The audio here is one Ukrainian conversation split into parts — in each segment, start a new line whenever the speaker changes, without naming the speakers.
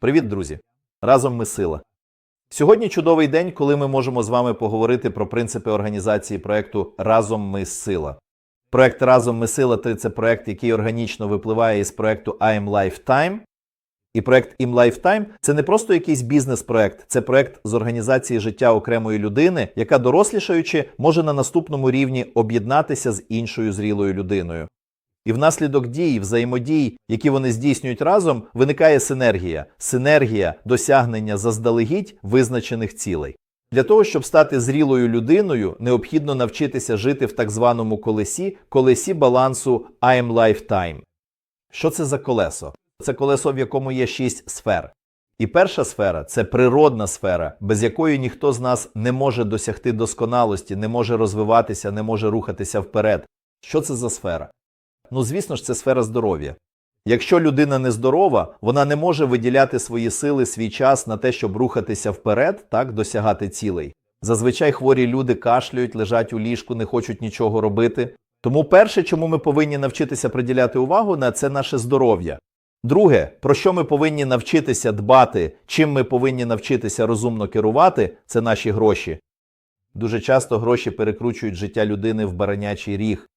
Привіт, друзі! Разом ми сила. Сьогодні чудовий день, коли ми можемо з вами поговорити про принципи організації проекту Разом ми сила. Проект Разом ми сила це проект, який органічно випливає із проекту I'm Lifetime. І проект «Im Lifetime» – це не просто якийсь бізнес-проект, це проект з організації життя окремої людини, яка, дорослішаючи, може на наступному рівні об'єднатися з іншою зрілою людиною. І внаслідок дій, взаємодій, які вони здійснюють разом, виникає синергія, синергія досягнення заздалегідь визначених цілей. Для того, щоб стати зрілою людиною, необхідно навчитися жити в так званому колесі, колесі балансу I'm Lifetime. Що це за колесо? Це колесо, в якому є шість сфер. І перша сфера це природна сфера, без якої ніхто з нас не може досягти досконалості, не може розвиватися, не може рухатися вперед. Що це за сфера? Ну, звісно ж, це сфера здоров'я. Якщо людина нездорова, вона не може виділяти свої сили, свій час на те, щоб рухатися вперед, так, досягати цілей. Зазвичай хворі люди кашляють, лежать у ліжку, не хочуть нічого робити. Тому перше, чому ми повинні навчитися приділяти увагу на це наше здоров'я. Друге, про що ми повинні навчитися дбати, чим ми повинні навчитися розумно керувати, це наші гроші. Дуже часто гроші перекручують життя людини в баранячий ріг.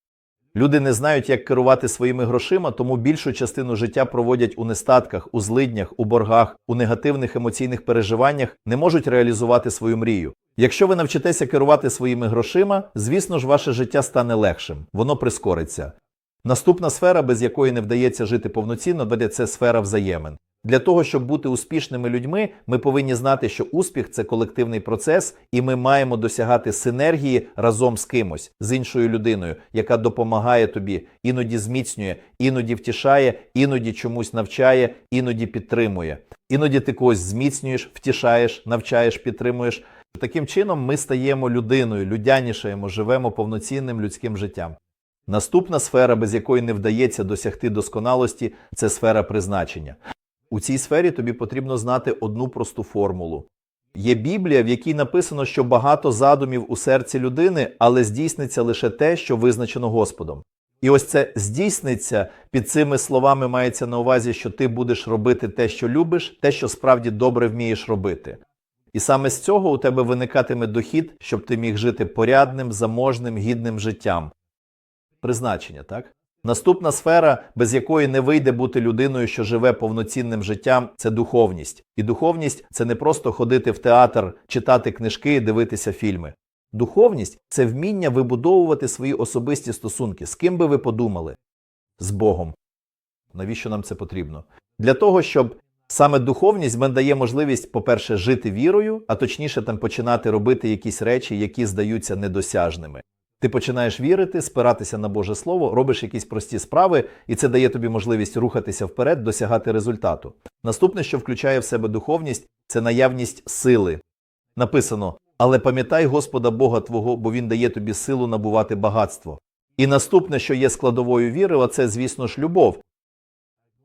Люди не знають, як керувати своїми грошима, тому більшу частину життя проводять у нестатках, у злиднях, у боргах, у негативних емоційних переживаннях, не можуть реалізувати свою мрію. Якщо ви навчитеся керувати своїми грошима, звісно ж, ваше життя стане легшим, воно прискориться. Наступна сфера, без якої не вдається жити повноцінно, буде це сфера взаємин. Для того, щоб бути успішними людьми, ми повинні знати, що успіх це колективний процес, і ми маємо досягати синергії разом з кимось, з іншою людиною, яка допомагає тобі, іноді зміцнює, іноді втішає, іноді чомусь навчає, іноді підтримує. Іноді ти когось зміцнюєш, втішаєш, навчаєш, підтримуєш. Таким чином ми стаємо людиною, людянішаємо, живемо повноцінним людським життям. Наступна сфера, без якої не вдається досягти досконалості, це сфера призначення. У цій сфері тобі потрібно знати одну просту формулу. Є Біблія, в якій написано, що багато задумів у серці людини, але здійсниться лише те, що визначено Господом. І ось це здійсниться під цими словами мається на увазі, що ти будеш робити те, що любиш, те, що справді добре вмієш робити. І саме з цього у тебе виникатиме дохід, щоб ти міг жити порядним, заможним, гідним життям. Призначення, так? Наступна сфера, без якої не вийде бути людиною, що живе повноцінним життям, це духовність. І духовність це не просто ходити в театр, читати книжки, дивитися фільми. Духовність це вміння вибудовувати свої особисті стосунки. З ким би ви подумали? З Богом. Навіщо нам це потрібно? Для того, щоб саме духовність мен дає можливість, по-перше, жити вірою, а точніше там починати робити якісь речі, які здаються недосяжними. Ти починаєш вірити, спиратися на Боже Слово, робиш якісь прості справи, і це дає тобі можливість рухатися вперед, досягати результату. Наступне, що включає в себе духовність, це наявність сили. Написано: але пам'ятай Господа Бога Твого, бо Він дає тобі силу набувати багатство. І наступне, що є складовою віри, це, звісно ж, любов.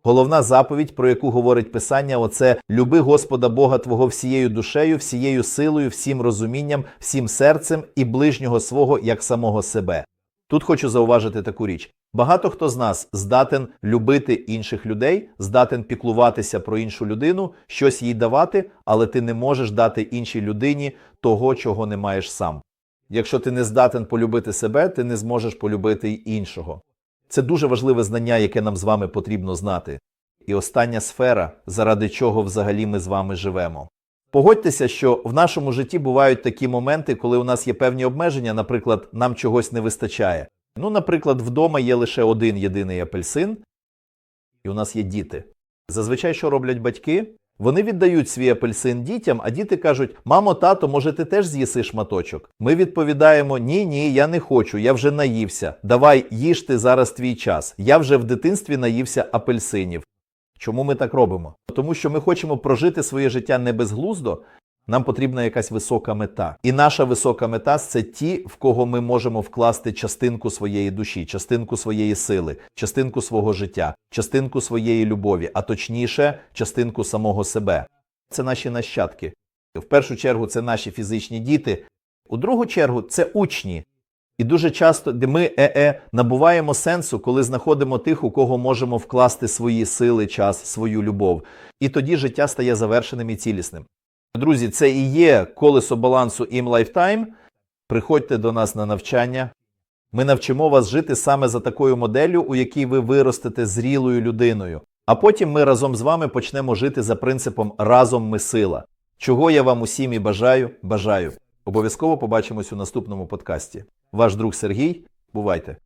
Головна заповідь, про яку говорить Писання, оце люби Господа Бога Твого всією душею, всією силою, всім розумінням, всім серцем і ближнього свого як самого себе. Тут хочу зауважити таку річ: багато хто з нас здатен любити інших людей, здатен піклуватися про іншу людину, щось їй давати, але ти не можеш дати іншій людині того, чого не маєш сам. Якщо ти не здатен полюбити себе, ти не зможеш полюбити й іншого. Це дуже важливе знання, яке нам з вами потрібно знати. І остання сфера, заради чого взагалі ми з вами живемо. Погодьтеся, що в нашому житті бувають такі моменти, коли у нас є певні обмеження, наприклад, нам чогось не вистачає. Ну, наприклад, вдома є лише один єдиний апельсин, і у нас є діти. Зазвичай, що роблять батьки? Вони віддають свій апельсин дітям, а діти кажуть: Мамо, тато, може, ти теж з'їси шматочок? Ми відповідаємо: Ні, ні, я не хочу, я вже наївся. Давай їж ти зараз твій час. Я вже в дитинстві наївся апельсинів. Чому ми так робимо? Тому що ми хочемо прожити своє життя не безглуздо. Нам потрібна якась висока мета. І наша висока мета це ті, в кого ми можемо вкласти частинку своєї душі, частинку своєї сили, частинку свого життя, частинку своєї любові, а точніше, частинку самого себе. Це наші нащадки. В першу чергу це наші фізичні діти, у другу чергу це учні. І дуже часто ми е-е набуваємо сенсу, коли знаходимо тих, у кого можемо вкласти свої сили, час, свою любов. І тоді життя стає завершеним і цілісним. Друзі, це і є колесо балансу Ім Lifetime. Приходьте до нас на навчання. Ми навчимо вас жити саме за такою моделлю, у якій ви виростете зрілою людиною. А потім ми разом з вами почнемо жити за принципом разом ми сила. Чого я вам усім і бажаю, бажаю. Обов'язково побачимось у наступному подкасті. Ваш друг Сергій. Бувайте!